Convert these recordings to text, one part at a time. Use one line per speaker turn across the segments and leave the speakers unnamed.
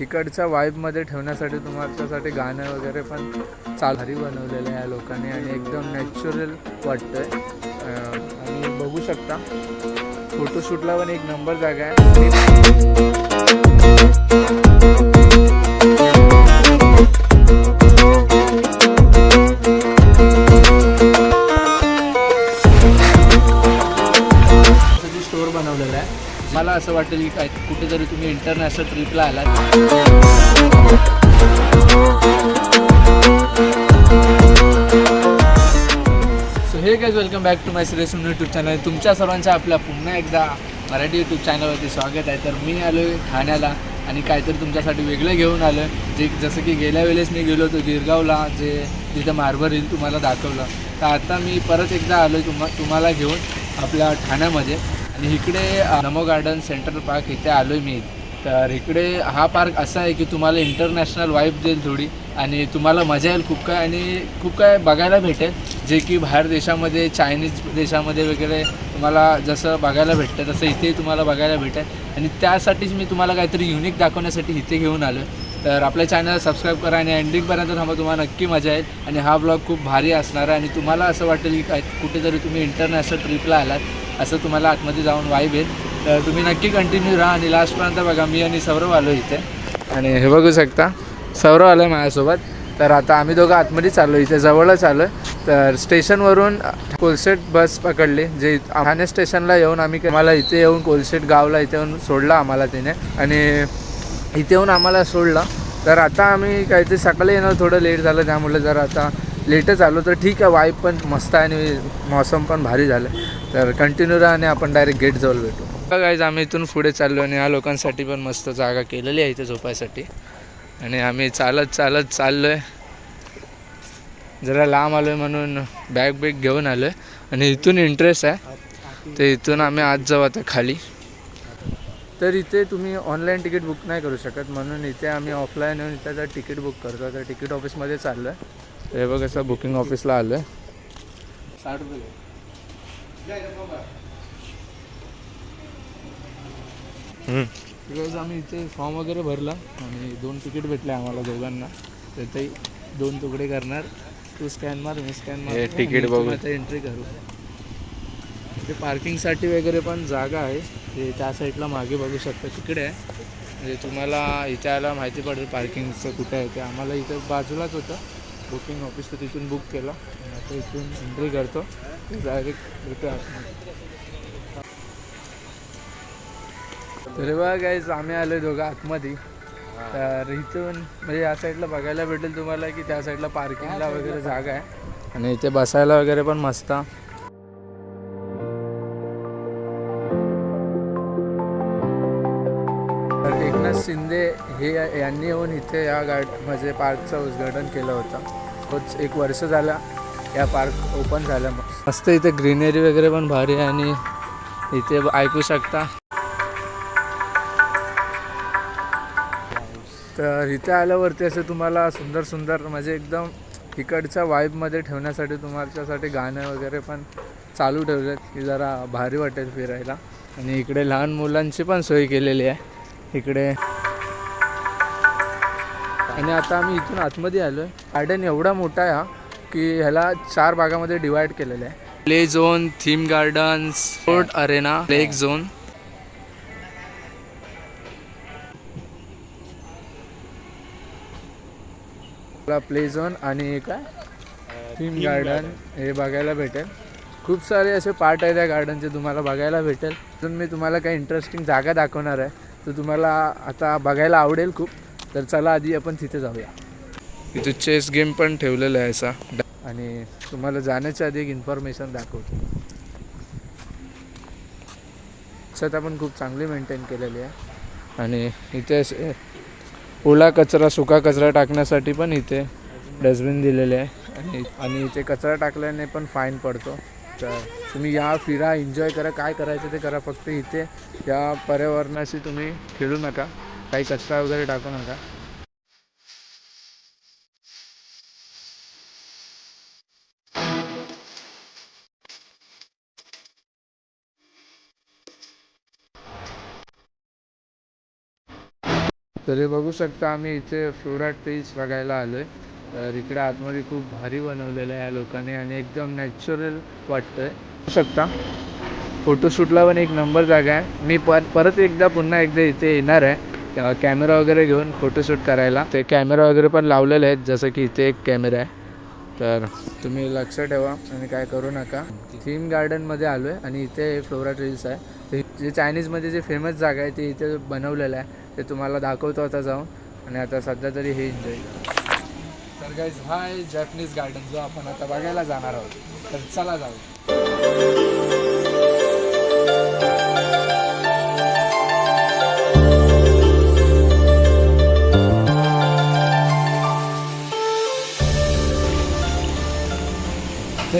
इकडच्या वाईबमध्ये ठेवण्यासाठी तुमच्यासाठी गाणं वगैरे पण चाल बनवलेलं आहे या लोकांनी आणि एकदम नॅचरल वाटतं आहे आणि बघू शकता. फोटोशूटला पण एक नंबर जागा आहे. असं वाटेल की काय कुठेतरी तुम्ही इंटरनॅशनल ट्रिपला आलात. सो हे काय welcome back to my serious YouTube channel तुमच्या सर्वांच्या आपल्या पुन्हा एकदा मराठी यूट्यूब चॅनलवरती स्वागत आहे. तर मी आलो आहे ठाण्याला आणि काहीतरी तुमच्यासाठी वेगळं घेऊन आलं जे जसं की गेल्या वेळेस मी गेलो होतो गिरगावला जे तिथं मार्बर हिल तुम्हाला दाखवलं. तर आता मी परत एकदा आलो आहे तुम्हा तुम्हाला घेऊन आपल्या ठाण्यामध्ये. आणि इकडे नमो गार्डन सेंट्रल पार्क इथे आलो आहे मी. तर इकडे हा पार्क असा आहे की तुम्हाला इंटरनॅशनल वाईफ देईल थोडी आणि तुम्हाला मजा येईल खूप काय आणि खूप काय बघायला भेटेल. जे की बाहेर देशामध्ये चायनीज देशामध्ये वगैरे तुम्हाला जसं बघायला भेटतं तसं इथेही तुम्हाला बघायला भेटेल. आणि त्यासाठीच मी तुम्हाला काहीतरी युनिक दाखवण्यासाठी इथे घेऊन आलो तर आपल्या चॅनल सबस्क्राईब करा आणि एंडिंगपर्यंत थांबा तुम्हाला नक्की मजा येईल. आणि हा ब्लॉग खूप भारी असणार आहे आणि तुम्हाला असं वाटेल की काय कुठेतरी तुम्ही इंटरनॅशनल ट्रिपला आलात. असं तुम्हाला आतमध्ये जाऊन वाईब येईल. तर तुम्ही नक्की कंटिन्यू राहा आणि लास्टपर्यंत बघा मी आणि सौरव आलो इथे. आणि हे बघू शकता सौरव आलं आहे माझ्यासोबत. तर आता आम्ही दोघं आतमध्ये चाललो इथे जवळच आलो आहे तर स्टेशनवरून कोलसेट बस पकडली जे ठाणे स्टेशनला येऊन आम्ही मला इथे येऊन कोलसेट गावला इथे येऊन सोडला आम्हाला तिने. आणि इथे येऊन आम्हाला सोडलं. तर आता आम्ही काहीतरी सकाळी येणार थोडं लेट झालं त्यामुळे जर आता लेटच आलो तर ठीक आहे वाईब पण मस्त आहे आणि मौसम पण भारी झालं. तर कंटिन्यू राहा आणि आपण डायरेक्ट गेट जवळ भेटू. बघायचं आम्ही इथून पुढे चाललो आणि या लोकांसाठी पण मस्त जागा केलेली आहे इथे झोपायसाठी. आणि आम्ही चालत चालत चाललो आहे जरा लांब आलो आहे म्हणून बॅग बॅग घेऊन आलो आहे आणि इथून इंटरेस्ट आहे. तर इथून आम्ही आज जाऊ आता खाली. तर इथे तुम्ही ऑनलाईन तिकीट बुक नाही करू शकत म्हणून इथे आम्ही ऑफलाईन येऊन इथे तिकीट बुक करतो तर तिकीट ऑफिसमध्ये चाललो आहे हे बघ असं बुकिंग ऑफिसला आलो साठ रुपये बिकॉज आम्ही इथे फॉर्म वगैरे भरला आणि दोन तिकीट भेटले आम्हाला दोघांना. तर ते दोन तुकडे करणार. तू स्कॅन मार मी स्कॅन मार.
तिकीट बघू.
आता एंट्री करू. ते पार्किंगसाठी वगैरे पण जागा आहे. ते त्या साईडला मागे बघू शकता. तिकडे आहे. म्हणजे तुम्हाला इथे आला माहिती पडेल पार्किंगचं कुठे आहे ते. आम्हाला इथं बाजूलाच होतं. बुकिंग ऑफिस तर तिथून बुक केलं. आणि आता इथून एंट्री करतो. डायरेक्ट येतो आतमध्ये तर बघा गाईज आम्ही आलो दोघं आतमध्ये. तर इथून म्हणजे या साईडला बघायला भेटेल तुम्हाला की त्या साईडला पार्किंगला वगैरे जागा आहे. आणि इथे बसायला वगैरे पण मस्त. एकनाथ शिंदे हे यांनी येऊन इथे या गार्ड म्हणजे पार्कचं उद्घाटन केलं होतं. तोच एक वर्ष झाला या पार्क ओपन झालं. मस्त इथे ग्रीनरी वगैरे पण भारी आहे आणि इथे ऐकू शकता. तर इथे आल्यावरती असं तुम्हाला सुंदर सुंदर म्हणजे एकदम इकडच्या वाईबमध्ये ठेवण्यासाठी तुमच्यासाठी गाणं वगैरे पण चालू ठेवलेत की जरा भारी वाटेल फिरायला. आणि इकडे लहान मुलांची पण सोय केलेली आहे. इकडे आणि आता आम्ही इथून आतमध्ये आलो आहे. गार्डन एवढा मोठा आहे हा की ह्याला चार भागामध्ये डिवाइड केलेलं आहे. Play zone theme garden sport arena lake zone play zone आणि काय? थीम गार्डन हे बघायला भेटेल. खूप सारे असे पार्ट आहेत त्या गार्डनचे तुम्हाला बघायला भेटेल. अजून मी तुम्हाला काही इंटरेस्टिंग जागा दाखवणार आहे तर तुम्हाला आता बघायला आवडेल खूप. तर चला आधी आपण तिथे जाऊया. इथे चेस गेम पण ठेवलेला आहे असा. आणि तुम्हाला जाण्याच्या आधी एक इन्फॉर्मेशन दाखवतो. स्वतः पण खूप चांगली मेंटेन केलेली आहे. आणि इथे ओला कचरा सुका कचरा टाकण्यासाठी पण इथे डस्टबिन दिलेले आहे. आणि आणि इथे कचरा टाकल्याने पण फाईन पडतो. तर तुम्ही या फिरा एन्जॉय करा. काय करायचं ते करा. फक्त इथे या पर्यावरणाशी तुम्ही खेळू नका. काही कचरा वगैरे टाकू नका. तरी बघू शकता आम्ही इथे फ्लोरा ट्रीज बघायला आलो आहे तर इकडे आतमध्ये खूप भारी बनवलेलं आहे या लोकांनी आणि एकदम नॅचरल वाटतं आहे बघू शकता. फोटोशूटला पण एक नंबर जागा आहे. मी पर परत एकदा पुन्हा एकदा इथे येणार आहे. कॅमेरा वगैरे घेऊन फोटोशूट करायला. ते कॅमेरा वगैरे पण लावलेले आहेत जसं की इथे एक कॅमेरा आहे. तर तुम्ही लक्ष ठेवा आणि काय करू नका. थीम गार्डनमध्ये आलो आहे आणि इथे फ्लोरा ट्रील्स आहे. ते जे चायनीजमध्ये जे फेमस जागा आहे ते इथे बनवलेलं आहे. ते तुम्हाला दाखवतो आता जाऊन आणि आता सध्या तरी हे एन्जॉय तर गाईज हा आहे जॅपनीज गार्डन जो आपण आता बघायला जाणार आहोत. तर चला जाऊ.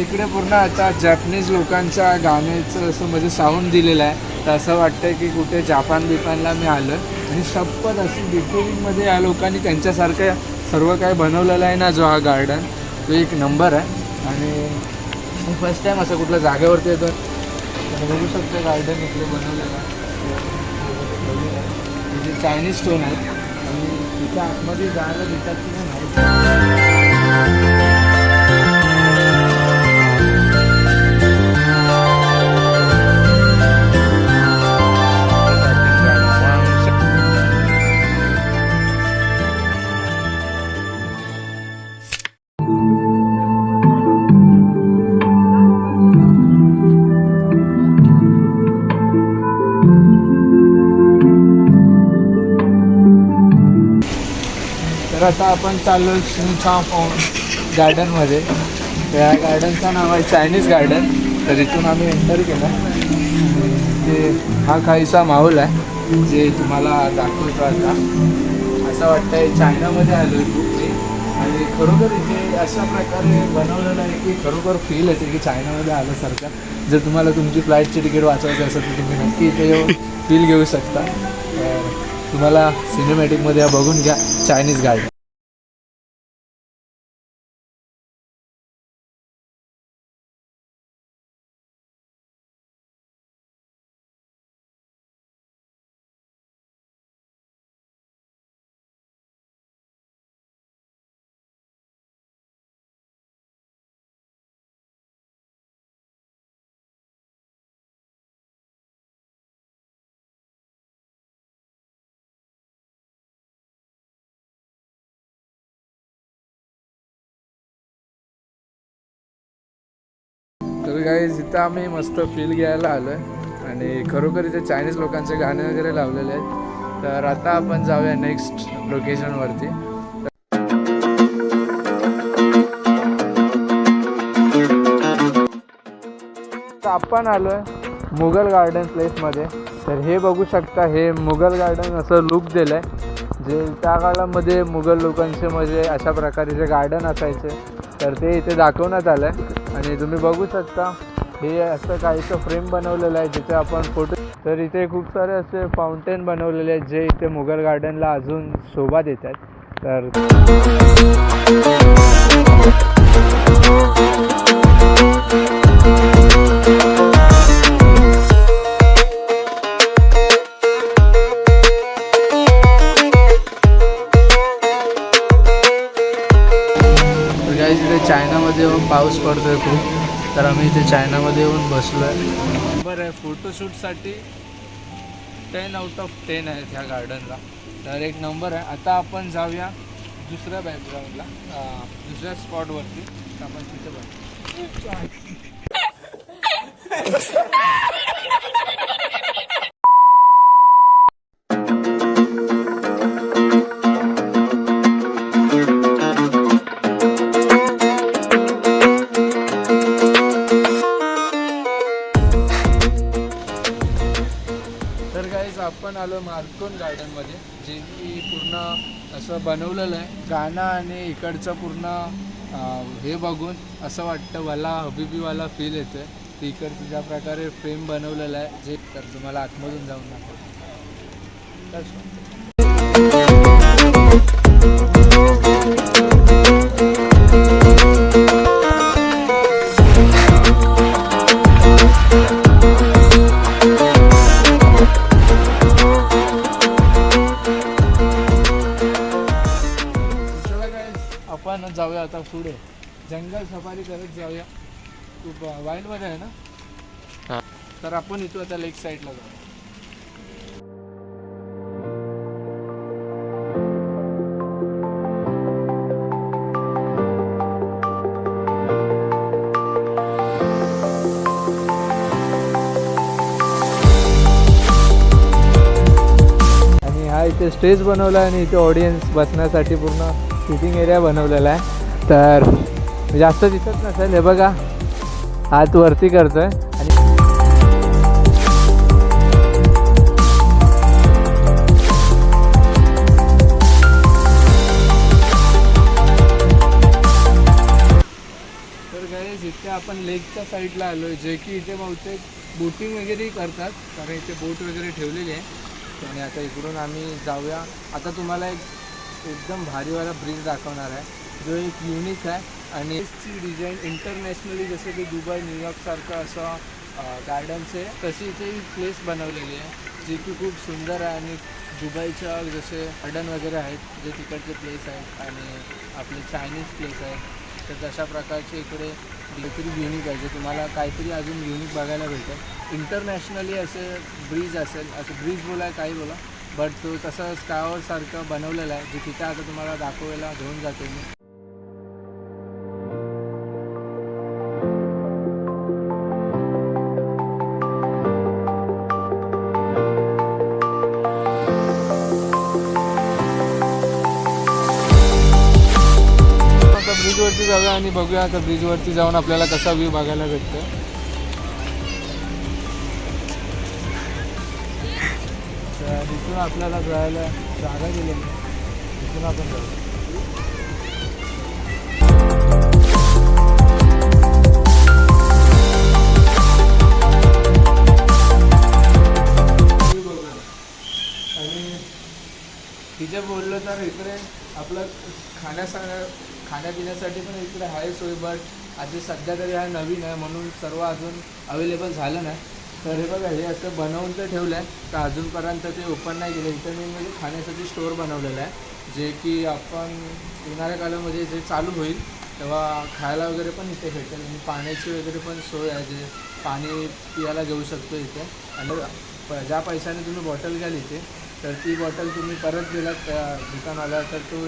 तर इकडे पूर्ण आता जॅपनीज लोकांच्या गाण्याचं असं म्हणजे साऊंड दिलेलं आहे. तर असं वाटतं की कुठे जापान बिपानला मी आलो आणि शपथ अशी डिटेलिंगमध्ये या लोकांनी त्यांच्यासारखं सर्व काय बनवलेलं आहे ना जो हा गार्डन तो एक नंबर आहे. आणि फर्स्ट टाईम असं कुठल्या जागेवरती येतो तर बघू शकतो गार्डन इकडे बनवलेलं आहे. म्हणजे चायनीज स्टोन आहेत आणि तिथे आतमध्ये जायला भेटतात की नाही. तर आता आपण चाललो शिंछा फाउंड गार्डनमध्ये. त्या गार्डनचं नाव आहे चायनीज गार्डन. तर इथून आम्ही एंटर केलं. ते हा काहीसा माहोल आहे जे तुम्हाला दाखवतो आता. असं वाटतंय चायनामध्ये आलो आहे खूप मी. आणि खरोखर इथे अशा प्रकारे बनवलेलं आहे की खरोखर फील येते की चायनामध्ये आल्यासारखं. जर तुम्हाला तुमची फ्लाईटची तिकीट वाचवायची असेल तर तुम्ही नक्की इथे येऊन फील घेऊ शकता. तुम्हाला सिनेमॅटिकमध्ये बघून घ्या. चायनीज गार्डन तर गाईज इथं आम्ही मस्त फील घ्यायला आलो आहे आणि खरोखर इथे चायनीज लोकांचे गाणे वगैरे लावलेले आहेत. तर आता आपण जाऊया नेक्स्ट लोकेशनवरती तर आपण आलो आहे मुघल गार्डन प्लेसमध्ये तर हे बघू शकता हे मुघल गार्डन असं लुक दिलं आहे जे त्या काळामध्ये मुघल लोकांचे म्हणजे अशा प्रकारे जे गार्डन असायचे तर ते इथे दाखवण्यात आलं आहे आणि तुम्ही बघू शकता हे असं काहीचं फ्रेम बनवलेलं आहे जिथे आपण फोटो तर इथे खूप सारे असे फाउंटेन बनवलेले आहेत जे इथे मुघल गार्डनला अजून शोभा देतात तर तर चायनामध्ये येऊन पाऊस पडतोय खूप तर आम्ही इथे चायनामध्ये येऊन बसलो आहे नंबर आहे फोटोशूटसाठी टेन आउट ऑफ टेन आहे ह्या गार्डनला तर एक नंबर आहे. आता आपण जाऊया दुसऱ्या बॅकग्राऊंडला दुसऱ्या स्पॉटवरती आपण तिथे बघू. मार्कोन गार्डनमध्ये जे की पूर्ण असं बनवलेलं आहे. गाणं आणि इकडचं पूर्ण हे बघून असं वाटतं मला हबीबीवाला फील येतं की इकडचं ज्या प्रकारे फ्रेम बनवलेलं आहे जे तर तुम्हाला आतमधून जाऊन दाखवतो. जंगल सफारी करत जाऊया. खूप वाईल्डमध्ये आहे ना. तर आपण इथं आता लेक साईडला जाऊ. आणि हा इथे स्टेज बनवला आहे आणि इथे ऑडियन्स बसण्यासाठी पूर्ण सिटिंग एरिया बनवलेला आहे. तर जास्त दिसत नसेल हे बघा. हात वरती करतोय. आणि तर इथे आपण लेकच्या साईडला आलो आहे जे की इथे बहुतेक बोटिंग वगैरे करतात कारण इथे बोट वगैरे ठेवलेली आहे. आणि आता इकडून आम्ही जाऊया. आता तुम्हाला एक एकदम भारीवाला ब्रिज दाखवणार आहे. जो एक युनिक आहे. आणि ची डिझाईन इंटरनॅशनली जसं की दुबई न्यूयॉर्कसारखं असं गार्डन्स आहे. तशी इथे प्लेस बनवलेली आहे जी की खूप सुंदर आहे आणि दुबईच्या जसे गार्डन वगैरे आहेत जे तिकडचे प्लेस आहेत आणि आपले चायनीज प्लेस आहेत तर तशा प्रकारचे इकडे काहीतरी युनिक आहे जे तुम्हाला काहीतरी अजून युनिक बघायला भेटेल. इंटरनॅशनली असे ब्रिज असेल असं ब्रिज बोला काही बोला बट तो तसं स्टावरसारखं बनवलेला बनवलेलं आहे जे तिथं आता तुम्हाला दाखवायला घेऊन जातो मी. जाऊया आणि बघूया आता ब्रिजवरती जाऊन आपल्याला कसा व्ह्यू बघायला भेटतो तर इथून आपल्याला जायला जागा दिली. इथून आपण जाऊ. आणि बोललं तर इकडे आपलं खाण्यासा खाण्यापिण्यासाठी पण इकडे आहे सोय बट आधी सध्या तरी हा नवीन आहे म्हणून सर्व अजून अवेलेबल झालं नाही. तर हे बघा हे असं बनवून तर ठेवलं आहे तर अजूनपर्यंत ते ओपन नाही केलं. इथं मी म्हणजे खाण्यासाठी स्टोअर बनवलेला आहे जे की आपण येणाऱ्या काळामध्ये जे चालू होईल तेव्हा खायला वगैरे पण इथे भेटेल. आणि पाण्याची वगैरे पण सोय आहे जे पाणी पियाला घेऊ शकतो इथे. आणि प- ज्या पैशाने तुम्ही बॉटल घ्याल इथे तर ती बॉटल तुम्ही परत दिलात त्या दुकानवाला तर तो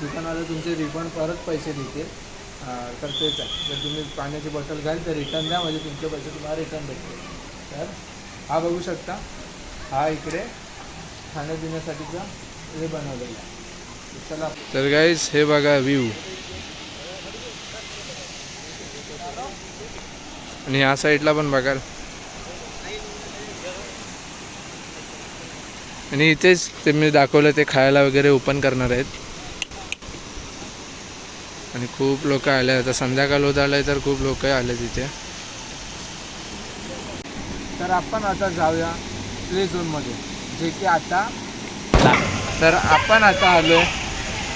दुकानवाला तुमचे रिफंड परत पैसे देतील तर तेच आहे. जर तुम्ही पाण्याची बॉटल घ्याल तर रिटर्न द्या. म्हणजे तुमचे पैसे तुम्हाला रिटर्न भेटतील. तर हा बघू शकता. हा इकडे खाण्यापिण्यासाठीचा हे बनवलेला आहे. चला.
तर गाईज हे बघा व्ह्यू आणि ह्या साईडला पण बघाल. आणि इथेच ते मी दाखवलं ते खायला वगैरे ओपन करणार आहेत. आणि खूप लोक आले आता. संध्याकाळ होत आलंय तर खूप लोक आले तिथे.
तर आपण आता जाऊया प्ले झोनमध्ये जे की आता तर आपण आता आलो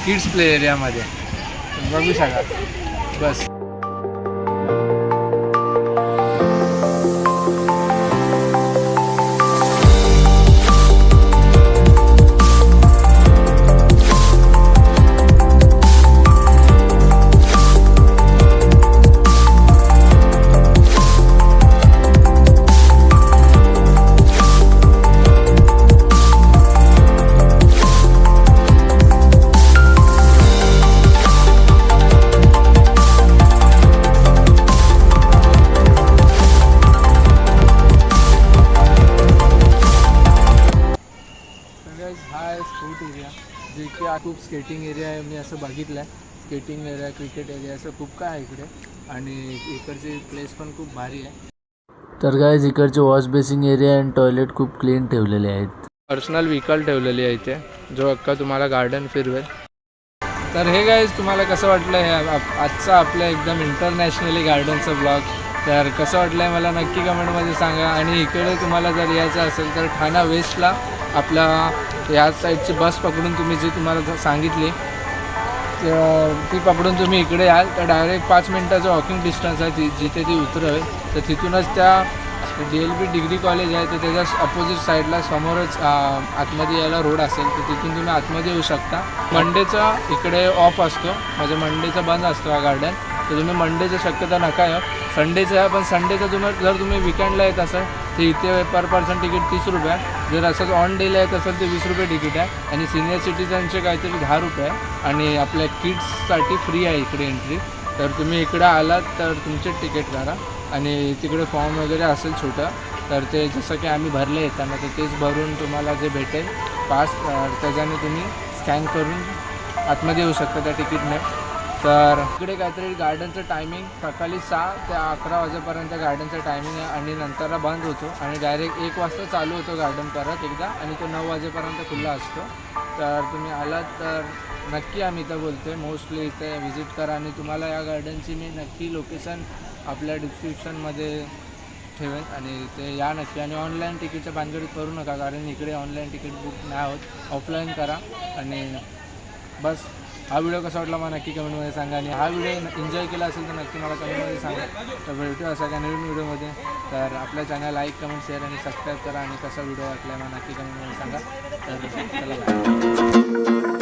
किड्स प्ले एरियामध्ये. बघू शका बस. स्केटिंग एरिया आहे मी असं बघितलं आहे. स्केटिंग एरिया क्रिकेट एरिया असं खूप काय आहे इकडे. आणि इकडचे प्लेस पण खूप भारी आहे.
तर गायज इकडचे वॉश बेसिंग एरिया आणि टॉयलेट खूप क्लीन ठेवलेले आहेत.
पर्सनल व्हेकल ठेवलेली आहे इथे. जो अक्का तुम्हाला गार्डन फिरवेल.
तर हे गाईज तुम्हाला कसं वाटलं हे आजचा आपल्या एकदम इंटरनॅशनली गार्डनचं ब्लॉग तर कसं वाटलं आहे मला नक्की कमेंटमध्ये सांगा. आणि इकडे तुम्हाला जर यायचं असेल तर ठाणा वेस्टला आपल्या या साईडची बस पकडून तुम्ही जी तुम्हाला सांगितली तर ती पकडून तुम्ही इकडे याल. तर डायरेक्ट पाच मिनटाचं वॉकिंग डिस्टन्स आहे ती जिथे ती उतरवेल तर तिथूनच त्या D L B degree college आहे तर त्याच्या अपोजिट साईडला समोरच आतमध्ये यायला रोड असेल तर तिथून तुम्ही आतमध्ये येऊ शकता. मंडेचा इकडे ऑफ असतो. म्हणजे मंडेचा बंद असतो हा गार्डन तर तुम्ही मंडेचं शक्यता नका येऊ संडेचं आहे पण संडेचं तुम्ही जर तुम्ही विकेंडला येत असाल तर इथे पर पर्सन तिकीट तीस रुपये आहे. जर असंच ऑन डेला येत असेल तर वीस रुपये तिकीट आहे. आणि सिनियर सिटीजनचे काहीतरी दहा रुपये आहे. आणि आपल्या किड्ससाठी फ्री आहे इकडे एंट्री तर तुम्ही इकडं आलात तर तुमचे तिकीट करा आणि तिकडे फॉर्म वगैरे असेल छोटं तर ते जसं की आम्ही भरले येताना तर तेच भरून तुम्हाला जे भेटेल पास त्याच्याने तुम्ही स्कॅन करून आतमध्ये येऊ शकता त्या तिकीटने तर इकडे काहीतरी गार्डनचं टायमिंग सकाळी सहा ते अकरा वाजेपर्यंत गार्डनचं टायमिंग आहे आणि नंतरला बंद होतो आणि डायरेक्ट एक वाजता चालू होतो गार्डन परत एकदा आणि तो नऊ वाजेपर्यंत खुला असतो. तर तुम्ही आलात तर नक्की आम्ही इथं बोलतो आहे मोस्टली इथे व्हिजिट करा आणि तुम्हाला या गार्डनची मी नक्की लोकेशन आपल्या डिस्क्रिप्शनमध्ये ठेवेन आणि ते या नक्की आणि ऑनलाईन तिकीटच्या बांधगडीत करू नका कारण इकडे ऑनलाईन तिकीट बुक नाही होत. ऑफलाईन करा आणि बस. हा व्हिडिओ कसा वाटला मला नक्की कमेंटमध्ये सांगा आणि हा व्हिडिओ एन्जॉय केला असेल तर नक्की मला कमेंटमध्ये सांगा. तर भेटू असा काय नवीन व्हिडिओमध्ये. तर आपल्या चॅनल लाईक कमेंट शेअर आणि सबस्क्राईब करा आणि कसा व्हिडिओ वाटला मला नक्की कमेंटमध्ये सांगा. तर चला.